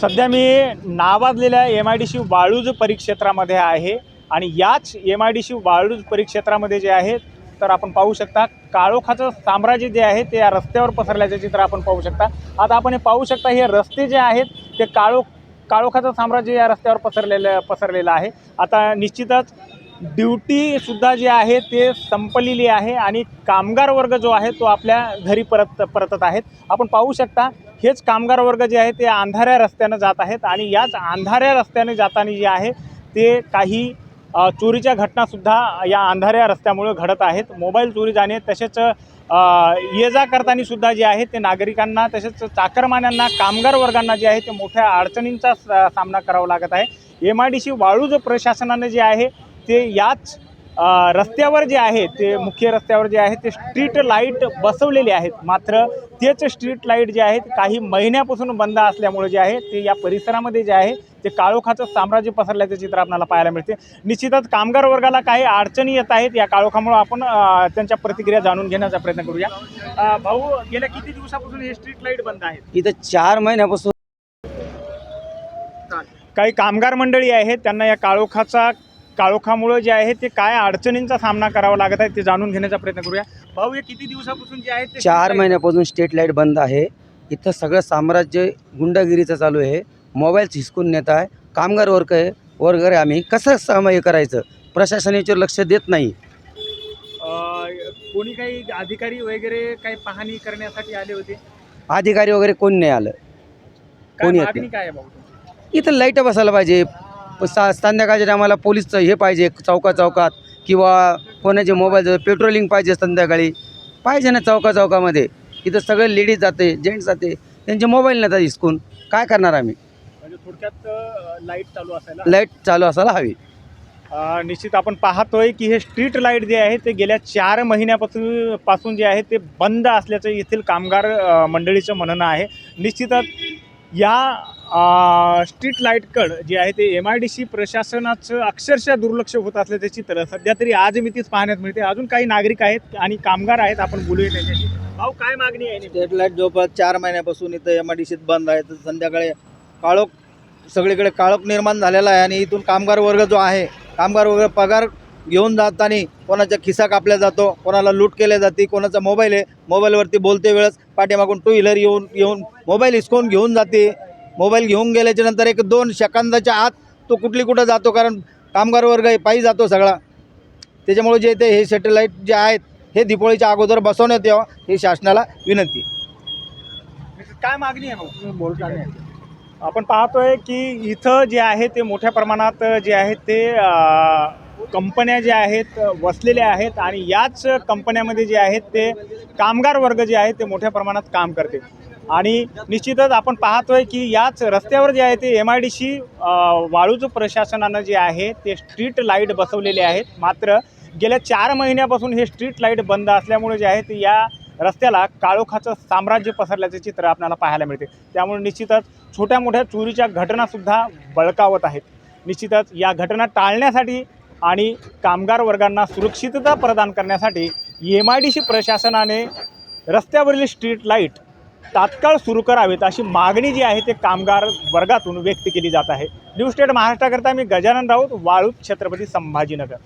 सध्या मी नावाजलेल्या M I D C Waluj परिक्षेत्रामध्ये आहे आणि याच M I D C Waluj परिक्षेत्रामध्ये जे आहे तर आपण पाहू शकता काळोखाचं साम्राज्य जे आहे ते या रस्त्यावर पसरल्याचे चित्र आपण पाहू शकता. आता आपण हे पाहू शकता हे रस्ते जे आहेत ते काळो काळोखाचं साम्राज्य या रस्त्यावर पसरलेलं पसरलेलं आहे. आता निश्चितच ड्युटीसुद्धा जी आहे ते संपलेली आहे आणि कामगार वर्ग जो आहे तो आपल्या घरी परत परतत आहेत. आपण पाहू शकता हेच कामगार वर्ग जे आहे ते अंधाऱ्या रस्त्यानं जात आहेत आणि याच अंधाऱ्या रस्त्याने जाताना जे आहे ते काही चोरीच्या घटनासुद्धा या अंधाऱ्या रस्त्यामुळे घडत आहेत. मोबाईल चोरी जाणे तसेच ये जा करतानीसुद्धा जे आहे ते नागरिकांना तसेच चाकरमान्यांना कामगार वर्गांना जे आहे ते मोठ्या अडचणींचा स- सामना करावा लागत आहे. M I D C Waluj प्रशासनाने जे आहे ते याच रस्त्यावर जे आहे ते मुख्य रस्त्यावर जे आहे ते स्ट्रीट लाइट बसवलेले आहेत. मात्र तेच स्ट्रीट लाइट जे आहेत काही महिन्यापासून बंद असल्यामुळे जे आहे ते या परिसरामध्ये जे आहे ते काळोखाचं साम्राज्य पसरल्याचे चित्र आपल्याला पाहायला मिळते. निश्चितच कामगार वर्गाला काही अडचणी येत आहेत या काळोखामुळे आपण त्यांच्या प्रतिक्रिया जाणून घेण्याचा प्रयत्न करूया. भाऊ गेल्या किती दिवसापासून हे स्ट्रीट लाइट बंद आहेत? इथं चार महिन्यापासून काही कामगार मंडळी आहेत त्यांना या काळोखाचा काळोखामुळे जे आहे ते काय अडचणींचा सामना करावा लागत आहे ते जाणून घेण्याचा प्रयत्न करूया. भाऊ हे किती दिवसापासून जे आहे ते चार महिन्यापासून स्ट्रीट लाइट बंद आहे. इथं सगळं साम्राज्य गुंडागिरीचं चालू आहे. मोबाईल हिसकून नेत आहे. कामगार वर्ग आहे. वर्ग आहे आम्ही. कसं समय करायचं? प्रशासन याच्यावर लक्ष देत नाही. कोणी काही अधिकारी वगैरे काही पाहणी करण्यासाठी आले होते? अधिकारी वगैरे कोणी नाही आलं? काय कोणी येत मागणी नाही. काय आहे भाऊ तुमची? इथं लाइट बसायला पाहिजे. सा संध्याकाळच्या टायमाला पोलीसचं हे पाहिजे चौका चौकात. किंवा कोणाचे मोबाईल पेट्रोलिंग पाहिजे संध्याकाळी पाहिजे ना चौका चौकामध्ये. इथं सगळे लेडीज जाते जेंट्स जाते. त्यांचे मोबाईल नेतात हिसकून. काय करणार आम्ही? म्हणजे थोडक्यात लाइट चालू असायला लाइट चालू असायला हवी. अ, निश्चित आपण पाहतोय की हे स्ट्रीट लाइट जे आहे ते गेल्या चार महिन्यापासून पासून जे आहे ते बंद असल्याचं येथील कामगार अ, मंडळीचं म्हणणं आहे. निश्चितच या स्ट्रीट लाईटकड जे आहे ते एम आय डी सी प्रशासनाचं अक्षरशः दुर्लक्ष होत असल्याचं चित्र सध्या तरी आज मी तीच पाहण्यात मिळते. अजून काही नागरिक आहेत आणि कामगार आहेत आपण बोलूया त्यांच्याशी. भाऊ काय मागणी आहे स्ट्रीट लाइट जवळपास चार महिन्यापासून इथं एम आय डी सीत बंद आहे. तर संध्याकाळी काळोख सगळीकडे काळोख निर्माण झालेला आहे आणि इथून कामगार वर्ग जो आहे कामगार वर्ग पगार घेऊन जाताना कोणाचा खिसा कापला जातो कोणाला लूट केल्या जाते कोणाचा मोबाईल आहे मोबाईलवरती बोलते वेळेस पाठीमागून टू व्हीलर येऊन येऊन मोबाईल हिसकून घेऊन जाते. मोबाईल घेऊन गेल्याच्यानंतर एक दोन सेकंदाच्या आत तो कुठली कुठं जातो कारण कामगार वर्ग हे पायी जातो सगळा. त्याच्यामुळे जे ते हे सॅटेलाईट जे आहेत हे दिपोळीच्या अगोदर बसवण्यात यावं ही शासनाला विनंती. काय मागणी आहे भाऊ आपण पाहतोय की इथं जे आहे ते मोठ्या प्रमाणात जे आहे ते कंपन्या ज्या आहेत वसलेल्या आहेत आणि याच कंपन्यामध्ये जे आहेत ते कामगार वर्ग जे आहे ते मोठ्या प्रमाणात काम करते. आणि निश्चितच आपण पाहतोय की याच रस्त्यावर जे आहे ते M I D C Waluj प्रशासनानं जे आहे ते स्ट्रीट लाइट बसवलेले आहेत. मात्र गेल्या चार महिन्यापासून हे स्ट्रीट लाइट बंद असल्यामुळे जे आहे ते या रस्त्याला काळोखाचं साम्राज्य पसरल्याचे चित्र आपल्याला पाहायला मिळते. त्यामुळे निश्चितच छोट्या मोठ्या चोरीच्या घटनासुद्धा बळकावत आहेत. निश्चितच या घटना टाळण्यासाठी आणि कामगार वर्गांना सुरक्षितता प्रदान करण्यासाठी एम आय डी सी प्रशासनाने रस्त्यावरील स्ट्रीट लाइट तात्काळ सुरू करावेत अशी मागणी जी आहे ते कामगार वर्गातून व्यक्त केली जात आहे. न्यूज स्टेट महाराष्ट्राकरता मी गजानन राऊत वाळूत छत्रपती संभाजीनगर.